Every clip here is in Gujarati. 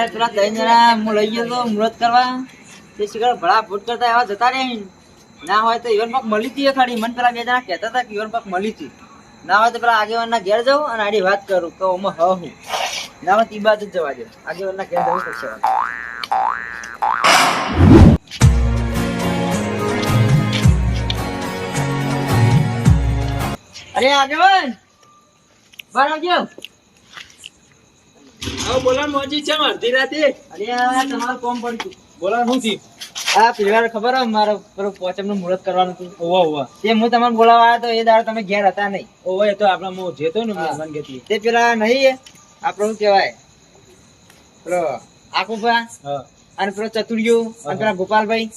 પહેલી પેલા ત્રણ જણા હું ના ઘેર જવું અને આડી વાત કરું. તો ઓમાં હ હું ના હોય તો ઈ બાજુ જ જવા દે. આગેવાનના ઘેર જવું પડશે અરે આગેવાન! બરાબર હવે બોલો મોજી છે અડધી રાતે. અરે આ તમારું કોમ પડ્યું બોલો શું થયું? આ પેલી ખબર હે મારો પેલો પોચમનું મુહૂર્ત કરવાનું હતું. ઓવા ઓવા તે હું તમને બોલાવવા આવ્યો તો એ દાડો તમે ઘેર હતા નહીં. ઓવા એ તો આપણા મો જેતો ને મહેમાન ગતિ તે પેલા નહીં આપણો શું કહેવાય? પેલો આકુભા અને પેલો ચતુર્યો અને પેલા ગોપાલભાઈ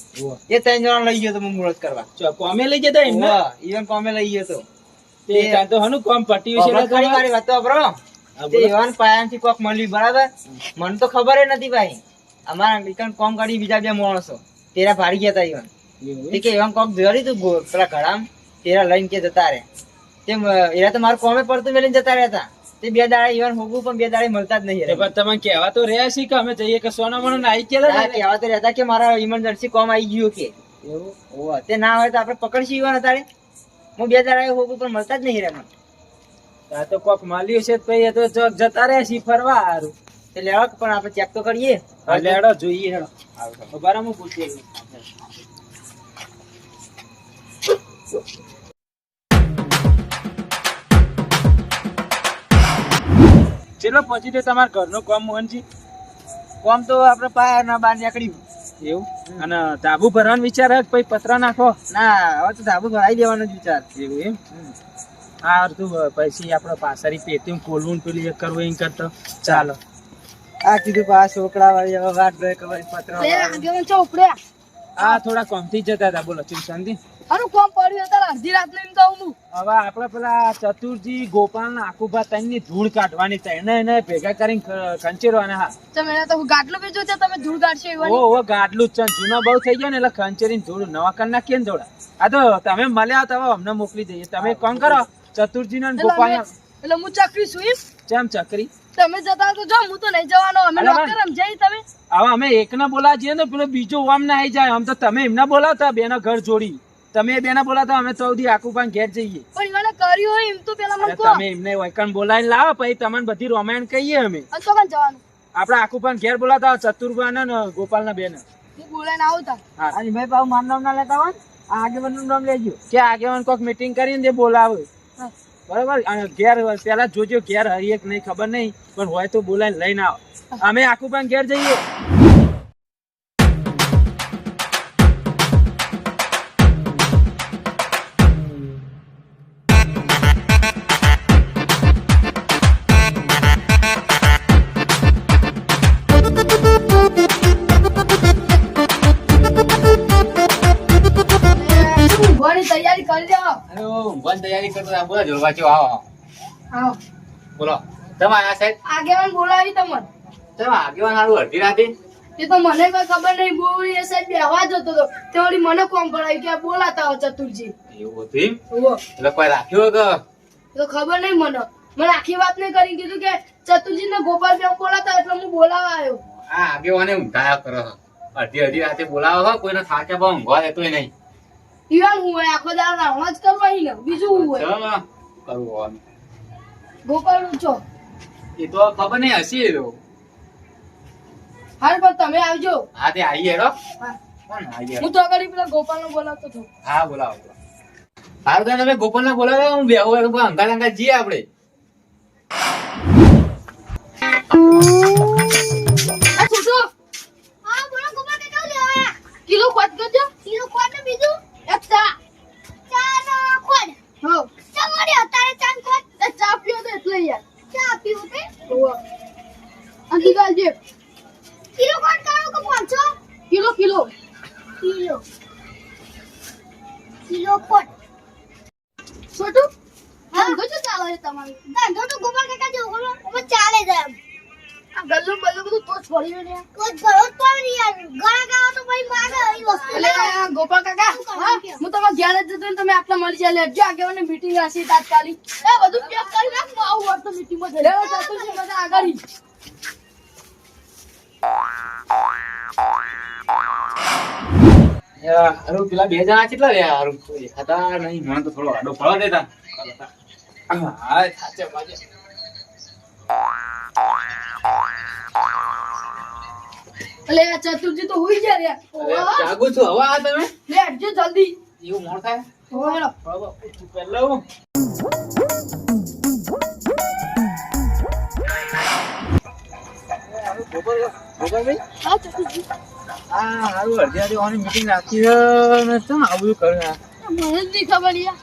એ ત્રણ જણા લઈ ગયો તો મુહૂર્ત કરવા. કોમે લઈ ગયો એમને? ઇવન કોમે લઈ ગયો તો. તે તો હનું કોમ વાત તો વાપરો. એવાન કોક મળ્યું બરાબર? મને તો ખબર નથી ભાઈ. અમારા નીકળ કોમ કરી બીજા બે માણસો. તેરા ગયા ઈવન. એવા? કોક ધરી તું પેલા ઘડામ? તેરા લઈને કે જતા રહે તેમ એરા તો મારું કોમે પડતું મેલીને જતા રહેતા તે બે દાડા ઈવન હોગું પણ બે દાડે મળતા જ નહીં પણ તમે કહેવા તો રહ્યા છે કે અમે જઈએ કે સોના મનો નાઈ કેલા કહેવા તો રહેતા કે મારા ઇમરજન્સી કોમ આવી ગયું કે. એવું? તે ના હોય તો આપણે પકડશું ઈવન અત્યારે? હું બે દાડા હોગું પણ મળતા જ નહીં રે મને આ તો કોક માલ્યું છે તો એ તો ચોક જતા રહે છે ફરવા સારું એટલે લેવા પણ આપણે ચેક તો કરીએ. એટલે હેડો જોઈએ હેડો. ઊભા હું પૂછી ચેલો પછી તે તમારા ઘરનું કોમ મોહનજી. કોમ તો આપણે પાયા ના બહાર નીકળ્યું. એવું? અને ધાબુ ભરવાનો વિચાર હે પછી પતરા નાખો? ના હવે તો ધાબુ ભરાઈ દેવાનો જ વિચાર. એવું એમ? હા અડધું પછી આપણે પાછળ પેટીમ ખોલવું ને પેલું એક કરવું એમ કરતો. ચાલો. આ કીધું પા છોકરા વાળી હવે વાત ભાઈ કવાય પત્ર ઉપડ્યા આ થોડા કોમથી જતા હતા બોલો ચીમ શાંતિ આનું કોમ પડ્યું હતા અડધી રાત એમ કહું હું. હવે આપણે પેલા ચતુરજી ગોપાલ ના આખુભા તઈની ધૂળ કાઢવાની છે. એને એને ભેગા કરીને ખંચેરવાના હા. તમે એને તો ગાટલું બીજું છે તમે ધૂળ કાઢશો ઓ ઓ ગાડલું જ છે. જૂનો બહુ થઈ ગયો ને એટલે ખંચેરીને ધૂળ નવા કરી નાખીએ ને થોડા આ તો તમે મળ્યા તો અમને મોકલી દઈએ. તમે કોણ કરો ચતુરજી ને એટલે ગોપાલ એટલે હું ચકરી છું એમ? કેમ ચકરી? તમે જતા તો જો હું તો નહીં જવાનો. અમે નોકર સમજાઈ તમે. હવે અમે એકને બોલા જઈએ ને પેલો બીજો ઓમ ના આવી જાય. આમ તો તમે એમને બોલાવતા બેના ઘર જોડી. તમે બેના બોલાવતા અમે સૌથી આખું ઘેર જઈએ. પણ એને કર્યું હોય એમ તો પેલા મને કહો. તમે એમને વૈકણ બોલાવીને લાવો પછી તમને બધી રામાયણ કહીએ અમે. અને તો પણ જવાનું. આપણે આખું પણ ઘેર બોલાતા ચતુર્ભા ને ગોપાલ ના બેન. હું બોલાઈને આવું હા. અને ભાઈ પાછું મારું નામ ના લેતા હોય ને, નું નામ લેજો. કે આગેવાન કોક મીટિંગ કરીને જે બોલાવે. બરોબર? ઘેર પેલા જોજો, ઘેર હરી એક નહીં, ખબર નહીં, પણ હોય તો બોલાય લઈને આવો. અમે આખું પણ ઘેર જઈએ. ચો આવો આવો. બોલો. તમે આયા સાહેબ? આગેવાન બોલાવી તમને. તમે આગેવાન હારું અડધી રાતે એ તો મને કઈ ખબર નહીં બોલી એ સાહેબ બેહવા જતો હતો. તે વળી મને કોમ પડાવી કે બોલાતા હો ચતુરજી. એવું હતું? એમ એટલે કોઈ રાખ્યો કે? તો ખબર નહીં મને. મને આખી વાત નહીં કરી કીધું કે ચતુરજી ને ગોપાલ બેન બોલાતા એટલે હું બોલાવા આવ્યો. આ આગેવાને ઊંઘાયા કરો. અડધી અડધી રાતે બોલાવો હો કોઈને થાકે પણ ઊંઘવા દેતો નહીં. ઈવાન હું આખો દાડો રાવણ જ કરવા બીજું હું હોય? કરવું હોવાનું. ગોપાલ છો એ તો ખબર નહીં હસી એ તો. હાલ પણ તમે આવજો. હા તે આવીએ હેડો હા. તો આગળ પેલા ગોપાલ નો બોલાવતો હતો. હા બોલાવો બોલાવો. હારું તો તમે ગોપાલ ને બોલાવો હું બેહું અંગાત અંગાત જઈએ આપણે. આ છોટુ હા બોલો ગોપાલ કે કેવું લેવા કિલો કોટ કરજો. કિલો કોટ ને બીજું? એક ચા. ચા નો કોટ હો. મળી અત્યારે ચા કોટ એ ચા પીઓ તો એટલે યાર. ચા પીઓ તે હો અંકી ગાલજે કિલો કોટ કાઢો કે પાંચસો kilo kilo kilo kilo coat Chhotu ધંધો શું ચાલે છે તમારો ધંધો તો ગોપાલ કાકા જેવો કરો અમે ચાલે જાય આ ગલ્લું બલ્લું બધું તો છોડ્યું ને તો ઘરો તો યાર ગળા ગાવા તો ભાઈ માગે એ વસ્તુ એટલે ગોપાલ કાકા હા હું તમારા ઘેર જ જતો ને તમે આટલા મળી જાય લેજો આગેવાને મીટિંગ તાત્કાલિક. એ બધું પેક કરી નાખ હું આવું હોત તો જઈ લેવા જતો છે બધા આગળ. હારું પેલા બે જણા કેટલા રહ્યા હારું દેખાતા નહીં? મને તો થોડો આડો ફળવા દેતા. હા સાચે બાજે. અલે આ ચતુર્જી તો હોઈ ગયા રે જાગું છું. હવે આ તમે? લે જલ્દી. એવું મોડ થાય? તું મીટિંગ રાખી ને ચમ આવું કરે આ? મને જ નહીં ખબર યાર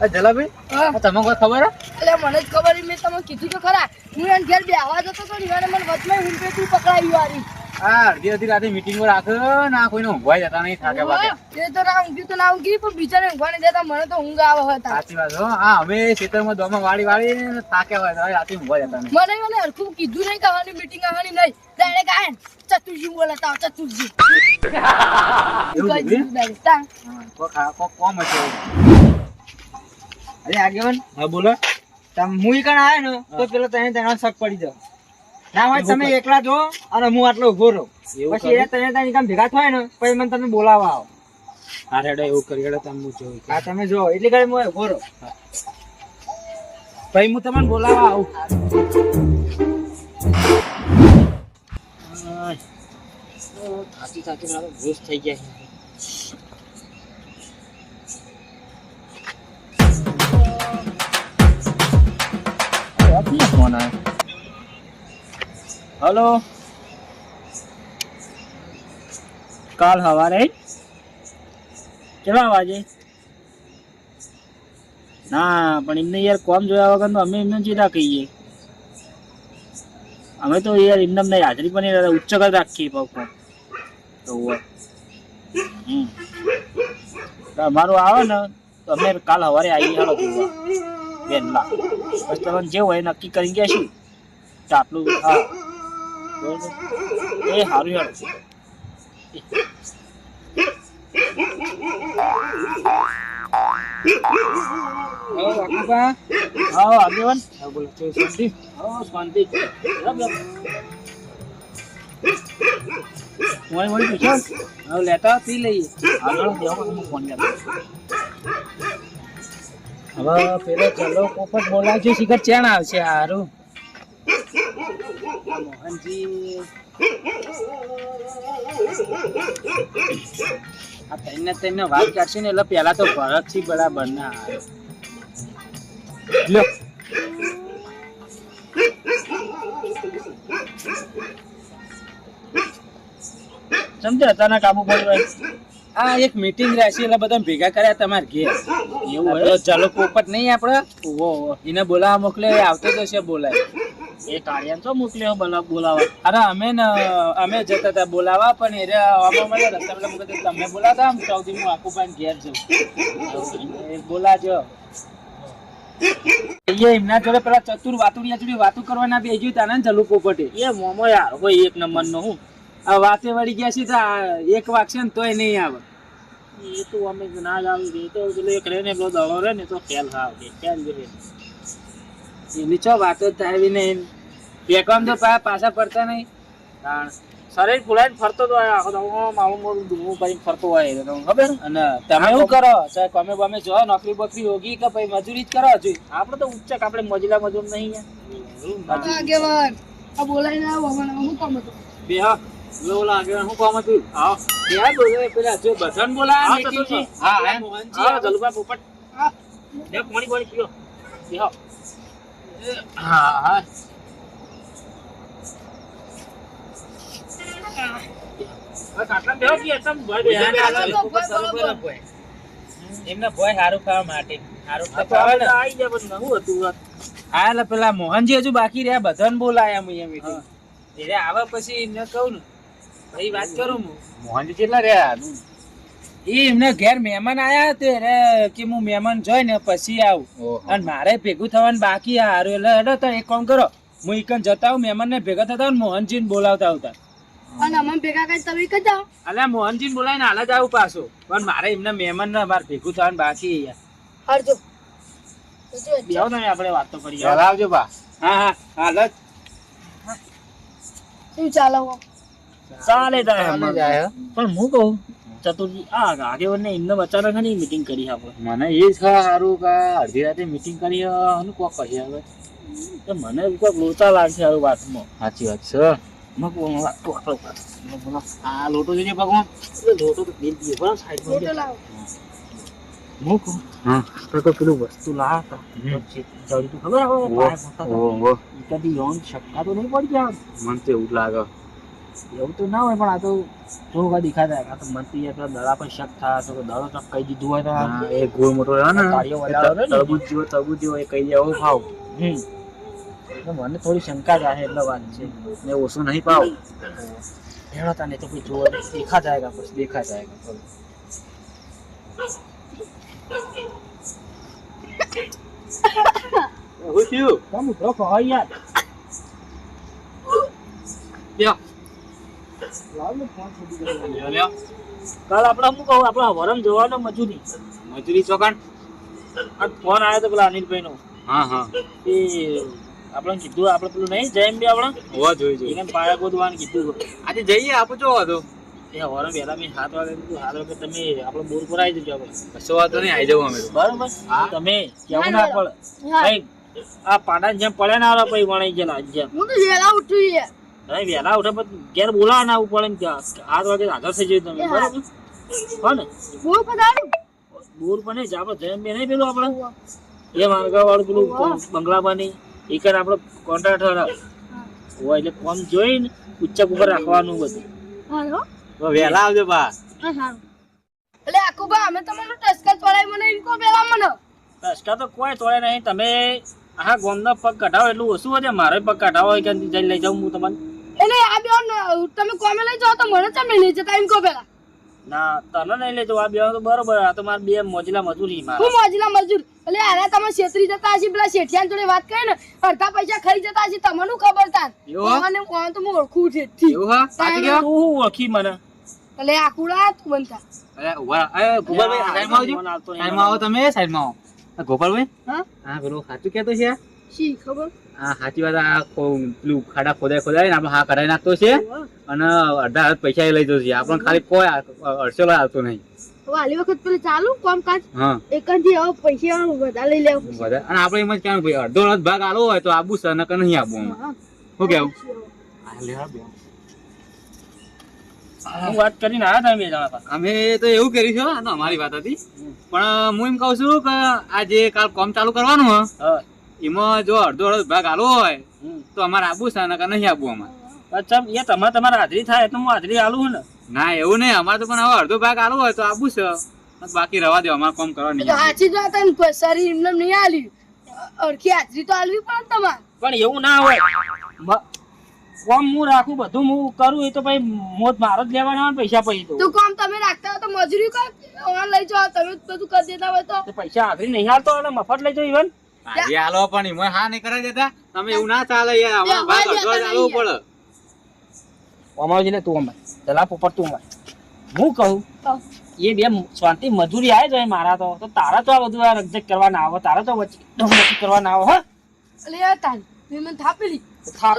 આ જલાભાઈ. આ તમને કોઈ ખબર? એટલે મને જ ખબર મેં તમને કીધું તો ખરા હું એને ઘેર બેહવા જતો તો ને મને વચમાં પકડાવી વાળી આ અડધી અડધી રાતે મીટિંગો રાખે. ના કોઈને ઊંઘવાય જતા નહીં થાકે બાકે એ તો ના ઊંઘી તો ના ઊંઘી પણ બિચારે ઊંઘવા નહીં દેતા મને તો ઊંઘ આવે હતા સાચી વાત હો. હા અમે ખેતરમાં દોમાં વાળી વાળી થાકે હોય રાતે ઊંઘવા જતા નહીં. મને મને હરખું કીધું નહીં કહાની મીટિંગ આવવાની નહીં. ત્યારે આયા ચતુર્જી બોલાતા તા ચતુર્જી કોમ હશે અરે આગેવાન. હા બોલો. તમ હું કણ આયો ને તો પેલો તને તને શક પડી જાવ. ના તમે એકલા જો અને હું આટલો ઊભો રહું. પછી એ તને ત્યાં કામ ભેગા થાય ને પછી મને તમે બોલાવવા આવો. હા રેડો એવું કરી રેડો તમે હું જોઉં હા તમે જો એટલી ઘડી હું ઊભો રહું. ભાઈ હું તમને બોલાવા આવું. થાકી થાકી મારો ભૂસ થઈ ગયા છે. ફોન આવ્યો? હલો. કાલ સવારે કેટલા વાગે ના, પણ એમને યાર કોમ જોયા વગર તો અમે એમને ચીધા કહીએ. અમે તો યાર એમને અમને હાજરી પણ ઉચ્ચ કર રાખીએ પગ તો અમારું આવે ને, તો અમે કાલ સવારે આવીએ, હાલો જોવા. વહેલા બસ તમને જે હોય નક્કી કરી ગયા તો આટલું હા. એ સારું યાર લેતા પી લઈએ. આગળ ફોન હવે પેલો ચલો પોપટ બોલાવજો શિખર ચેણ આવશે આ મોહનજી આ તઈને તઈને વાત કરશે ને એટલે પેલા તો ભરતથી બરાબર ના લ્યો. સમજે અચાનક આબુ પડ્યો આ એક મીટિંગ રહેશે એટલે બધા ભેગા કર્યા તમારે ઘેર. એવું હોય? ચાલો પોપટ નહીં આપણે એને બોલાવા મોકલે આવતો છે બોલાય. એમના જોડે પેલા ચતુર વાતુડિયા જોડે વાતો કરવાના બે ગયું તાના જલુ પોપટે એ મોમો યાર હોય એક નંબર નો હું. આ વાતે વળી ગયા છે તો એક વાગશે ને તોય નહીં આવે. એ તો અમે ના જ આવી તો એક રે ને પેલો દડો રે ને તો ખ્યાલ કે ખ્યાલ રહે. એની ચો વાતો જ થાય બી નહીં. પેકમ તો પા પાછા પડતા નહીં. કારણ શરીર ફૂલાઈને ફરતો તો હોય આખો તો મારું મોડું ધૂમું કરીને ફરતો હોય તો તમને ખબર? અને તમે શું કરો સાહેબ તમે બમે જો નોકરી બોકરી હોગી કે પછી મજૂરી જ કરો હજુ. આપણે તો ઉચ્ચક આપણે મજૂલા મજૂર નહીં આગેવાન. આ બોલાઈને આવો મને હું કામ હતું? બે હા. બોલા લાગે શું કામ હતું? હા. બે હા બોલે પેલા જો બધાને બોલાયા હા, તો નીતિનજી. શું? હા, એમ. મોહનજી હા જલુભા પોપટ. હા. બે પાણી પાણી પીઓ. બે હા. હા એમને ભય સારું ખાવા માટે. સારું ખાવા ને આવી ગયા પણ નવું હતું હા પેલા મોહનજી હજુ બાકી રહ્યા બધાને બોલાયા હું એમ એટલે એટલે આવે પછી એમને કહું ને. ભાઈ વાત કરું હું. મોહનજી કેટલા રહ્યા? એ એમને ઘેર મહેમાન આયા તે રે કે હું મહેમાન જોઈ ને પછી આવું. અને મારે ભેગું થવાનું બાકી હારું એટલે હેડો તો એક કામ કરો. હું એકન જતા હું મહેમાન ને ભેગા થતા મોહનજી ને બોલાવતા આવતા. અને અમે ભેગા કરી તમે કઈ જાઓ. મોહનજી ને બોલાવીને હાલ જ આવું પાછું. પણ મારે એમને મહેમાન ને મારે ભેગું થવાનું બાકી યાર. હરજો. બેહો તમે આપણે વાત તો કરીએ. વહેલા આવજો બા. હા હા હાલ જ. શું ચાલે હો? ચાલે તારે. પણ હું કહું ચતુરજી આ આગેવાનને એમને અચાનકની મીટિંગ કરી આપણે. મને એ જ સારું કે અડધી રાતે મીટિંગ કરી અને કોક કહી હવે. તો મને કોક લોચા લાગશે આ વાતમાં. સાચી વાત છે. આ લોટો જોજે પગમાં એટલે લોટો તો બરાબર, સાઈડમાં ફોટો હું કહું, હા. તો તો પેલું વસ્તુ. હમ. જડી તો ખબર યૌન શક્કા તો નહીં પડી ગયા મને તો એવું લાગે. એવું તો ના હોય પણ આ તો થોડુંક કા દેખાતા આ તો મનથી એટલા દડા પર શક થા તો દડો તો કહી દીધું હોય તો એ ગોળ મોટો રહ્યો ને. તરબૂચ જેવો તરબૂચ જેવો એ કહી દેવો ખાવ મને થોડી શંકા જાય એટલે વાત છે. ને ઓછું નહીં પાવ. હેડો તા નહીં તો કોઈ જોવા દેખા જાયગા પછી દેખા જાયગા. હું થયું? તમે યાર. લ્યો લાવ ને ફોન છોડી દે. લ્યો, લ્યો કાલ આપણે શું કહું? આપણા વરમ જોવાનો મજૂરી. મજૂરી ચોકણ. આ ફોન આવ્યો તો પેલા અનિલભાઈ નો હા હા. એ આપણે કીધું આપણે પેલું નહીં જયમ બી આપણે હોવા જોઈએ જોઈએ. એને પાયા ગોદવાનું કીધું. આજે જઈએ આપણે જો હતો એ વરમ પહેલા મેં સાત વાગે કીધું સાત વાગે તમે આપણે બોર પર આવી જજો આપણે કશો વાંધો નહીં આવી જવું અમે. બરાબર? તમે કેવું ના પડે? આ પાડા જેમ પડે ના આવે પછી વણાઈ ગયેલા જેમ. હું તો હવે વહેલા ઉઠે પણ ઘેર બોલાવા ના આવું પડે ને કે આઠ વાગે હાજર થઈ જાય તમે. બરાબર? હા ને? બહુ પધારું. બોર પણ નહીં જ આપણે જયમ બે નહીં પેલું આપણે. એ માર્ગા વાળું પેલું બંગલાબાની એક જ આપણે કોન્ટ્રાક્ટર હોય એટલે કોમ જોઈને ઉચ્ચક ઉપર રાખવાનું બધું. વહેલા આવજો બા. એટલે આખું બા અમે તમને ટસકા તોડાય મને એમ પેલા મને. રસ્તા તો કોઈ તોડે નહીં. તમે હા ગોમનો પગ કઢાવો એટલું ઓછું હોય મારે પગ કઢાવો હોય કે જઈને લઈ જાઉં હું તમને. એટલે આ બે તમે કોમે લઈ જાઓ તો મને ચમ લઈ જતા એમ કહો પેલા. ના તને નહીં લઈ આ બે તો બરોબર આ તો મારે બે મોજીલા મજૂરી મારા. હું મોજલા મજૂર? એટલે આના તમે છેતરી જતા હશે પેલા શેઠિયાન જોડે વાત કરી ને અડધા પૈસા ખાઈ જતા હશે તમને ખબર તાર? મને કોણ તો હું ઓળખું છે થી હા? સાચી તું ઓળખી મને? એટલે આ કુડા તું બનતા. અરે ઊભા રહો. અરે ગોપાલભાઈ સાઈડમાં આવજો. ફોન આવતો આવો તમે સાઈડમાં આવો. ગોપાલભાઈ? હા? હા પેલું સાચું કહેતો છે શી ખબર? હા સાચી વાત આ પેલું ખાડા ખોદાય ખોદાય ને આપણે હા કઢાઈ નાખતો છે અને અડધા હાથ પૈસા એ લઈ જતો છે. આપણને ખાલી કોઈ આ- અડસેલો આવતો નહીં. વાલી વખત પેલું ચાલુ કોમ કાજ હા. એક જ હવે પૈસા વધારે લઈ લેવું વધારે. અને આપણે એમ જ કહેવાનું ભાઈ અડધો અડધ ભાગ આલો હોય તો આબુ સર નકર નહીં આપવું અમે. શું કેવું વાત કરીને આવ્યા તમે જણા અમે તો એવું કર્યું છે આ તો અમારી વાત હતી. પણ હું એમ કહું છું કે આ જે કાલ કોમ ચાલુ કરવાનું હા. એમાં જો અડધો અડધો ભાગ આલો હોય હમ. તો અમારે આબુ છે નકર નહીં આપવું અમારે. અચ્છા એ તમારે તમારે હાજરી થાય તો હું હાજરી આલું ને? ના એવું નહીં. અમારે તો પણ હવે અડધો ભાગ આલો હોય તો આબુ છે. બાકી રવા દેવા અમારે કોમ કરવા તો નહીં. હાચી જ વાત ને શરીર એમને નહીં આલી. અડખી હાજરી તો આલવી પડે તમારે. પણ એવું ના હોય. કોમ હું રાખું બધું હું કરું એ તો ભાઈ મોત મારો જ લેવાના પૈસા પછી તો. તો કામ તમે રાખતા હોય તો મજૂરી કર ઓન લઈ જાઓ તમે બધું કરી દેતા હોય તો? પૈસા હાજરી નહીં હાલતો અને મફત લઈ જાઓ ઇવન આજે આલો પણ એમાં હા નહીં કરાય દેતા તમે એવું ના ચાલે યાર અમારે અડધો પડે તું અમાર ચલા પોપટ તું અમાર હું કહું એ બે શાંતિ મજૂરી આવે જાય મારા તો તો તારા તો આ બધું આ રકઝક કરવા ના આવો તારા તો વચ્ચે કરવા ના આવો હા એટલે યાર તાન મેં મને થાપેલી થાપ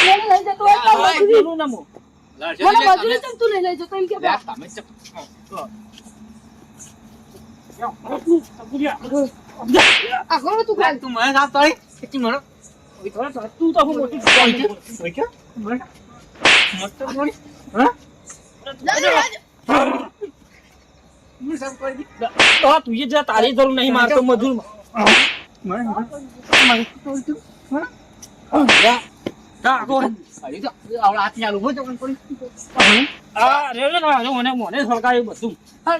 લઈ જતો હોય તો મજૂરી પેલું ના મને મજૂરી તમે. તું લઈ લઈ જતો એમ કે યાર, તમે ચપ- આખો તું કાલ તું મને સાફ તળી? કેટલી મને તું તો હું મોટી મસ્ત થોડી હા? મને સાફ કરી દી. તો જા તારી જરૂર નહીં મારતો મજૂર તું. હા? હા કોણ હોય તો પડી. આ રે રે ના મને મને સળગાવ્યું બધું હા,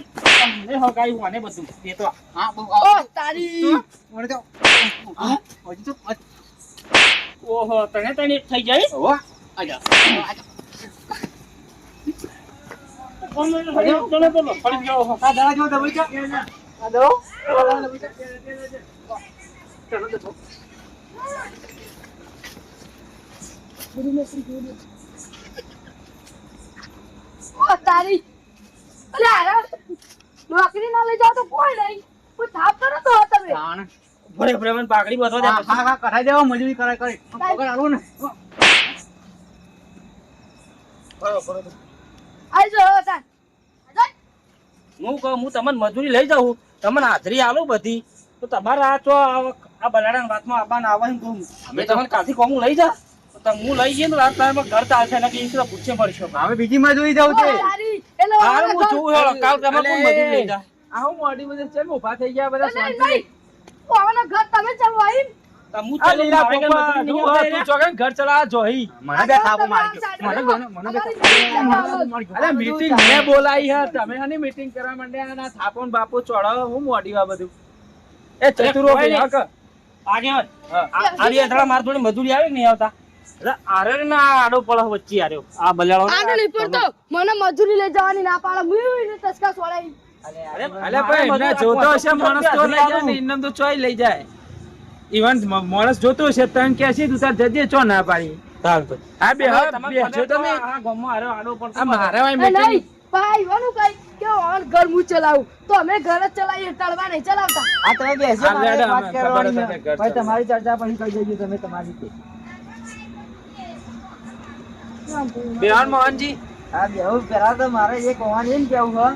મને સળગાવ્યું મને બધું એ તો હા, ઓ તારી મને તો હજી તો ઓહો તને તને થઈ જાય હોવા. આજા. કોણ હો. ચાલો. ઓ તારી. અલે આરા નોકરી ના લઈ જાઓ તો કોઈ નહીં. કોઈ થાપ કરો તો તમે. ભરે ભરે મને પાકડી બાંધવા દે હા, હા, કરાઈ દેવા મજૂરી કરાય કરે પકડ આલો ને. આઈ જો હવે તાન હું કહું હું તમને મજૂરી લઈ જાઉં તમને હાજરી આલો બધી. તો તમારા આ તો આ બનાડા બલાડાની વાતમાં આવવાના આવે એમ કહું અમે તમને કાથી કહું લઈ જા. હું લઈ જઈએ ને રાત તારમાં ઘર ચાલશે ને કે તો પૂછે પડશે હવે બીજી માં જોઈ જાવ છે હાલ હું જોઉં હેડો કાલ તમે કોણ મજૂરી લઈ જા આ હું મોડી બધે ચેમ ઊભા થઈ ગયા બધા શાંતિ? નહીં. ઘર તમે ચાલવા આઈ? તો હું આ ચાલું, લીલા મારે કઈ પપ્પા, તું તું ચોકન ઘર ચલાવા જોઈ. મને બે થાપો મારી ગયો. મને મને બે અરે મીટિંગ મેં બોલાવી હે તમે હની મીટિંગ કરવા માંડ્યા અને આ થાપો બાપો ચોડાવો હું મોડી આ બધું. એ ચતુરો ભાઈ, હક. આગેવાન, હા. આ- આરી માર જોડે મજૂરી આવે કે નહીં આવતા? એટલે આરે આડો પળો વચ્ચે આર્યો. આ બલાડો ને નહીં પડતો. મને મજૂરી લઈ જવાની ના પાડે. હું એને ટસકા છોડાવી અરે, ભાઈ એમને જોતો હશે માણસ તો લઈ જાય ને એમને તો ચોય લઈ જાય. ઇવન માણસ જોતો હશે તને કે છે તું તાર જજે ચો ના પાડી? તાર ભાઈ. હા બે હા તમારે બે મને જો તમે આ ગામમાં આરો આડો પડતો મારે વાય એ ભાઈ વાનું કઈ કે ઓન ઘર હું ચલાવું? તો અમે ઘર જ ચલાવીએ ટળવા નહીં ચલાવતા. આ તમે બેસો વાત કરવાની ભાઈ તમારી ચર્ચા પછી કહી દેજો તમે તમારી રીતે. બેહાન મોહનજી. આ બેહુ પેલા તો મારે એક હોવાનું એમ કેવું હો.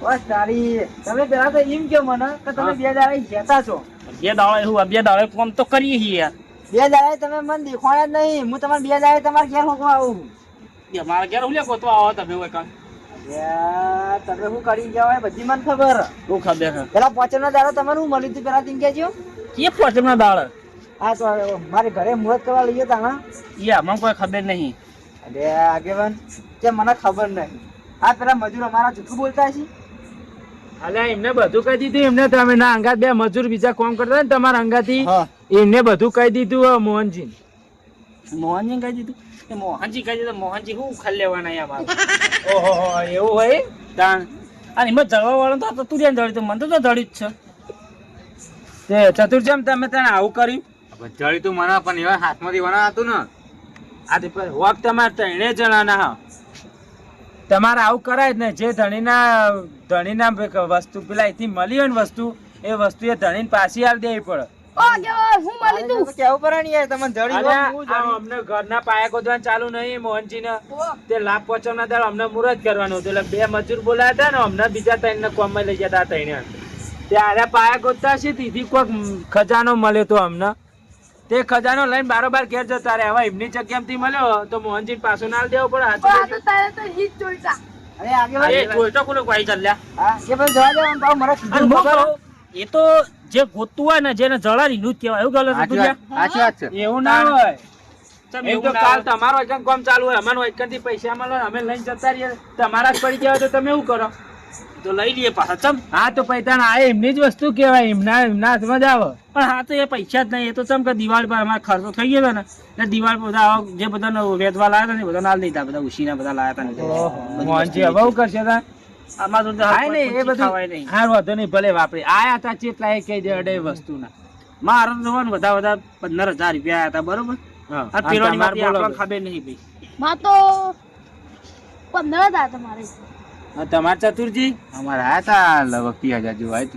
બસ તારી તમે પેલા તો એમ કહો મને કે તમે બે દાડે જતા છો. બે દાડે હું બે દાડે કોમ તો કરીએ છીએ યાર. બે દાડે તમે મને જ નહીં. હું તમારે બે દાડે તમારે ઘેર હોકવા આવું? મારા ઘેર હું લે ગોતવા આવો તમે હોય કામ તમે શું કરી ગયા હોય બધી મને ખબર. શું ખબર પેલા પોચર દાડો તમારે શું મળ્યું હતું પેલા તેમ કહેજો કે પોચમના દાડે? હા તો મારે ઘરે મુહૂર્ત કરવા લઈએ તાણા. હા એ અમને કોઈ ખબર નહીં. અરે આગેવાન કે મને ખબર નહીં. આ પેલા મજૂર અમારા જૂઠું બોલતા છે અલે એમને બધું કહી દીધું. એમને તમે ના અંગાત બે મજૂર બીજા કોમ કરતા ને તમારા અંગાથી. હા. એમને બધું કહી દીધું મોહનજી મોહનજી કહી દીધું? એ મોહનજી કહી દીધું મોહનજી શું ખાલી લેવાના યાર ઓહો એવું હોય? તાણ. અને એમાં જળવા વાળો તો તું જેમ ધડ્યું તો મને તો ધડ્યું જ છે. તે ચતુર્જમ તમે તને આવું કર્યું? જળી તું મને પણ એવા હાથમાંથી વણા હતું ને. વખત તમારે ત્રણે જણાના હા. તમારે આવું કરાય જ ને. જે ધણીના ધણીના વસ્તુ પેલા અહીંથી મળી હોય ને વસ્તુ એ વસ્તુ એ ધણીને પાછી આલી દેવી પડે. ઘરના પાયા ખોદવાનું ચાલુ નહીં મોહનજી ને તે લાભ પહોંચવાના દાડે અમને મુહૂર્ત કરવાનું હતું. એટલે બે મજૂર બોલાયા હતા ને અમને બીજા ત્રણ ને કોમમાં લઈ જતા ત્રણે ત્યારે પાયા ખોદતા છે તેથી કોઈક ખજાનો મળ્યો હતો અમને. તે ખજાનો લઈને બારોબાર ઘેર જતા રહે હવે એમની જગ્યામાંથી મળ્યો તો મોહનજી પાછો ના દેવો પડે. તારે તો જોઈતા. અરે આગેવાન, એ જોઈતો કોને કોઈ ચાલ્યા? હા, કે જવા તો જે ગોતું હોય ને જેને જળારી નું કહેવાય. એવું ગલે સાચી સાચી વાત છે. એવું ના હોય. એવું તો કાલ તમારો એકદમ કામ ચાલુ હોય અમારો એકદમથી પૈસા મળે અમે લઈને જતા રહીએ. તમારા જ પડી ગયા તો તમે શું કરો. તો લઈ લઈએ પાછા ચમ. હા તો પૈસા આ એમની જ વસ્તુ કહેવાય એમના એમના હાથમાં જ આવે. પણ હા તો એ પૈસા જ નહીં એ તો ચમ કે દિવાળી પર અમારે ખર્ચો થઈ ગયો ને એટલે દિવાળી પર બધા જે બધાનો વેચવા લાયા હતા ને બધા નાલ દીધા બધા ઉશીના બધા લાયા હતા ને મોહનજી હવે શું કરશે તા? આમાં તો હાય ને એ ખાવાય બધું નહીં. હાર વાંધો નહીં ભલે વાપરે. આયા હતા ચેટલા એ કહી દે અડે વસ્તુના. મારો તો જોવાનું બધા બધા પંદર હજાર રૂપિયા હતા બરોબર? હા. આ વાત ખબર નહીં ભાઈ માં તો પંદર હજાર તમારે. હા, તમારે ચતુરજી? અમારે આયા તા લગભગ ત્રીસ હજાર જેવું આવ્યું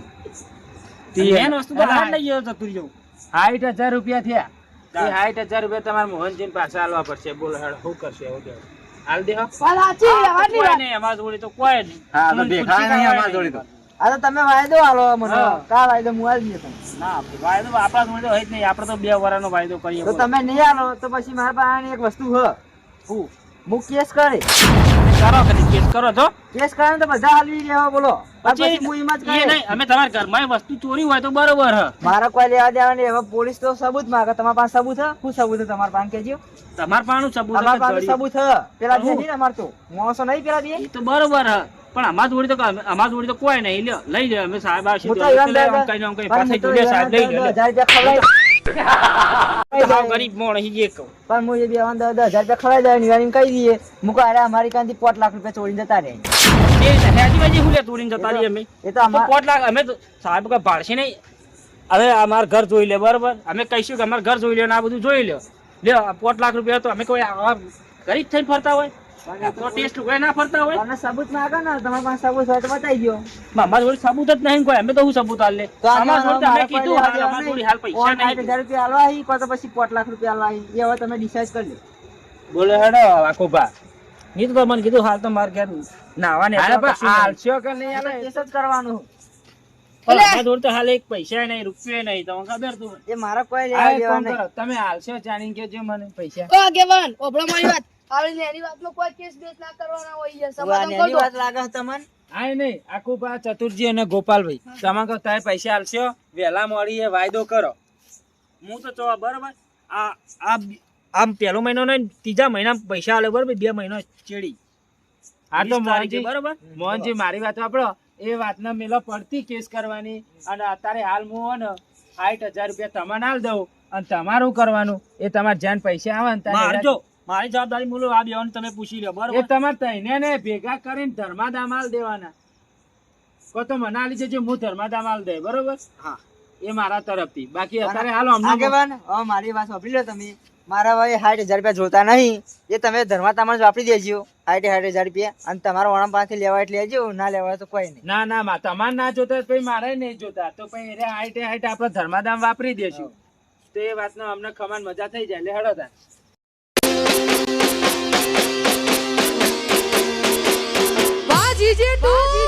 હતું મેન વસ્તુ તો અલા, લઈ ગયો ચતુર જેવું સાઠ હજાર રૂપિયા થયા. એ સાઠ હજાર રૂપિયા તમારે મોહનજી પાછા હાલવા પડશે. બોલ હેડ શું કરશે એવું કહેવું. હાલ દે હો. વાત સાચી વ્યવહારની કોઈ વાત નહીં અમારા જોડે તો કોઈ નહીં. હા તો દેખાય નહીં અમારા જોડે તો. આ તમે વાયદો આલો મને. કા વાયદો હું આલી દઈએ ના વાયદો આપણા જોડે તો હોય જ નહીં. આપણે તો બે વર્ષનો વાયદો કરીએ તો તમે નહીં આલો તો પછી મારા પાસે એક વસ્તુ હ? હું કેસ કરે. કરો કરી કેસ કરો તો કેસ કરે તો બધા હાલવી રહ્યા બોલો. પછી પછી હું એમાં જ કરે. નહીં અમે તમારા ઘરમાં વસ્તુ ચોરી હોય તો બરોબર હ. મારે કોઈ લેવા દેવા નહીં હવે પોલીસ તો સબૂત માંગે. તમારા પાસે સબૂત હ? શું સબૂત હે તમારા પાસે? કહેજો. તમારા પાનું સબૂત અમારા પાસે સબૂત હ? પેલા હું? નહીં અમાર તો. નહીં પેલા તો બરોબર હ. પણ અમારા જોડે તો તો કોઈ નહીં. લઈ લે અમે સાહેબ જોડે લઈ લે, હાવ ગરીબ મોણ હી જે કહું. પણ હું એ બે વાંધો દસ હજાર રૂપિયા ખવડાવી દે નિવારીને કહી દઈએ મુકો અરે અમારી કાંથી પોટ લાખ રૂપિયા ચોરીને જતા રહે. એ હેજી બાજી હું લે તોડીને જતા રહીએ અમે? એ તો અમાર પોટ લાખ અમે તો સાહેબ કે ભાડશે નહીં. હવે અમાર ઘર જોઈ લે બરોબર? અમે કહીશું કે અમાર ઘર જોઈ લે ને આ બધું જોઈ લે લે આ પોટ લાખ રૂપિયા તો અમે કોઈ આવા ગરીબ થઈને ફરતા હોય. તો ટેસ્ટ કોઈ ના ફરતા હોય. તમને સબૂત માંગે ને તમારા પાસે સબૂત હોય તો બતાવી દો અમારા જોડે સબૂત જ નહીં કોઈ અમે તો શું સબૂત હાલ? લે તો આ અમારા જોડે મારા કીધું હાલ, અમારા જોડે હાલ પૈસા નહીં હજાર રૂપિયા આલવા આવી, તો પછી પોટ લાખ રૂપિયા આલવા આવી. એ હવે તમે decide કરી લો. બોલો હેડો આખો ભા મેં તો તમને કીધું હાલ તો મારે ઘેર નાવા ને અરે પણ આલસ્યો કે નહીં આપણે આલે? કેસ જ કરવાનું. મારા જોડે તો હાલ એક પૈસા નહીં રૂપિયા નહીં તમને ખબર તું એ મારા કોઈ આ લેવા એક દેવા નહીં. તમે હાલશો જાણીને કેજો મને પૈસા. ઓ આગેવાન ઓભળો મારી વાત. આવી નાની વાતમાં કોઈ કેસ બેસ ના કરવાના હોય યાર. તું આ સમાધાન નાની વાત લાગે તમને? આય નહીં આખું પા ચતુરજી અને ગોપાલભાઈ. તમે કહો તારે પૈસા હાલશો વહેલા મળીએ વાયદો કરો. હું તો ચો બરોબર આ આ આમ પહેલો મહિનો ને ત્રીજા મહિના પૈસા આલે બરોબર બે મહિનો ચેડી. આ તો મોહનજી બરોબર? મોહનજી મારી વાત વાપરો. એ વાતના મેલો પડતી કેસ કરવાની અને અત્યારે હાલ હું હે ને સાઠ હજાર રૂપિયા તમને આલ દઉં અને તમારું કરવાનું. એ તમારે જ્યાં પૈસા આવે ને મારજો. મારી જવાબદારી મુલો આ બેવાનું તમે પૂછી લો એ બરોબર તમારે તઈને ને ભેગા કરીને ધર્માદા માલ દેવાના. કો તો મને આલી જજો હું ધર્માદા માલ દે બરોબર? હા. એ મારા તરફથી. બાકી અત્યારે હાલો અમને આગેવાન હવે મારી વાત સાંભળી લો તમે. મારા ભાઈ સાઠ હજાર રૂપિયા જોતા નહીં. એ તમે ધર્માતામાં જ વાપરી દેજો. સાઠ સાઠ હજાર રૂપિયા. અને તમારા વણા પાસેથી લેવા એટલે લેજો ના લેવા તો કોઈ નહીં. ના ના તમારે ના જોતા પછી મારે નહીં જોતા. તો પછી એને હાઈટે હાઈટ આપણે ધર્માદામ વાપરી દેશું. તો એ વાતનો અમને ખમાન મજા થઈ જાય. એટલે હેડો જીજે તું